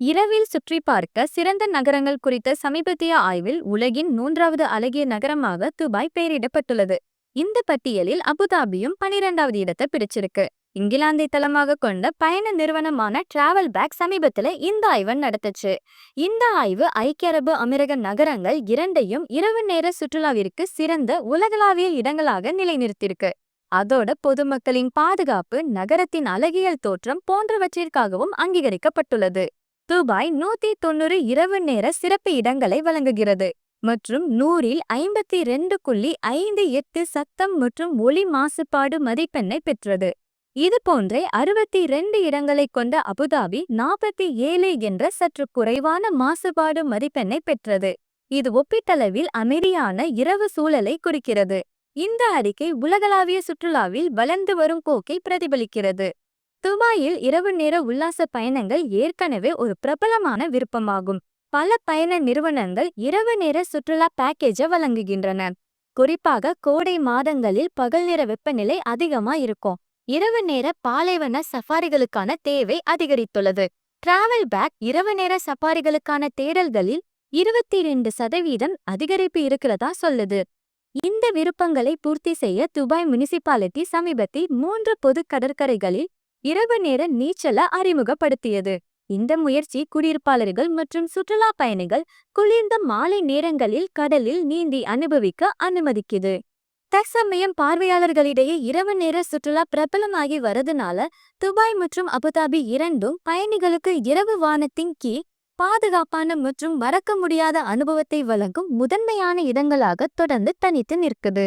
இரவில் சுற்றி பார்க்க சிறந்த நகரங்கள் குறித்த சமீபத்திய ஆய்வில் உலகின் மூன்றாவது அழகிய நகரமாக துபாய் பெயரிடப்பட்டுள்ளது. இந்த பட்டியலில் அபுதாபியும் பனிரெண்டாவது இடத்தை பிடிச்சிருக்கு. இங்கிலாந்தை தளமாக கொண்ட பயண நிறுவனமான டிராவல் பேக் சமீபத்துல இந்த ஆய்வை நடத்துச்சு. இந்த ஆய்வு ஐக்கிய அரபு அமீரக நகரங்கள் இரண்டையும் இரவு நேர சுற்றுலாவிற்கு சிறந்த உலகளாவிய இடங்களாக நிலைநிறுத்தியிருக்கு. அதோட பொதுமக்களின் பாதுகாப்பு நகரத்தின் அழகியல் தோற்றம் போன்றவற்றிற்காகவும் அங்கீகரிக்கப்பட்டுள்ளது. துபாய் நூத்தி தொண்ணூறு இரவு நேர சிறப்பு இடங்களை வழங்குகிறது. மற்றும் நூறில் ஐம்பத்தி ரெண்டு புள்ளி ஐந்து எட்டு சத்தம் மற்றும் ஒளி மாசுபாடு மதிப்பெண்ணை பெற்றது. இது போன்றே அறுபத்தி ரெண்டு இடங்களை கொண்ட அபுதாபி நாற்பத்தி ஏழு என்ற சற்று குறைவான மாசுபாடு மதிப்பெண்ணை பெற்றது. இது ஒப்பீட்டளவில் அமைதியான இரவு சூழலை குறிக்கிறது. இந்த அறிக்கை உலகளாவிய சுற்றுலாவில் வளர்ந்து வரும் போக்கை பிரதிபலிக்கிறது. துபாயில் இரவு நேர உல்லாச பயணங்கள் ஏற்கனவே ஒரு பிரபலமான விருப்பமாகும். பல பயண நிறுவனங்கள் இரவு நேர சுற்றுலா பேக்கேஜை வழங்குகின்றன. குறிப்பாக கோடை மாதங்களில் பகல் நேர வெப்பநிலை அதிகமா இருக்கும். இரவு நேர பாலைவன சஃபாரிகளுக்கான தேவை அதிகரித்துள்ளது. டிராவல் பேக் இரவு நேர சஃபாரிகளுக்கான தேடல்களில் இருபத்தி ரெண்டு சதவீதம் அதிகரிப்பு இருக்கிறதா சொல்லுது. இந்த விருப்பங்களை பூர்த்தி செய்ய துபாய் முனிசிபாலிட்டி சமீபத்தில் மூன்று பொது கடற்கரைகளில் இரவு நேர நீச்சல அறிமுகப்படுத்தியது. இந்த முயற்சி குடியிருப்பாளர்கள் மற்றும் சுற்றுலா பயணிகள் குளிர்ந்த மாலை நேரங்களில் கடலில் நீந்தி அனுபவிக்க அனுமதிக்குது. தற்சமயம் பார்வையாளர்களிடையே இரவு நேர சுற்றுலா பிரபலமாகி வரதுனால துபாய் மற்றும் அபுதாபி இரண்டும் பயணிகளுக்கு இரவு வானத்தின் கீழ் பாதுகாப்பான மற்றும் மறக்க முடியாத அனுபவத்தை வழங்கும் முதன்மையான இடங்களாக தொடர்ந்து தனித்து நிற்குது.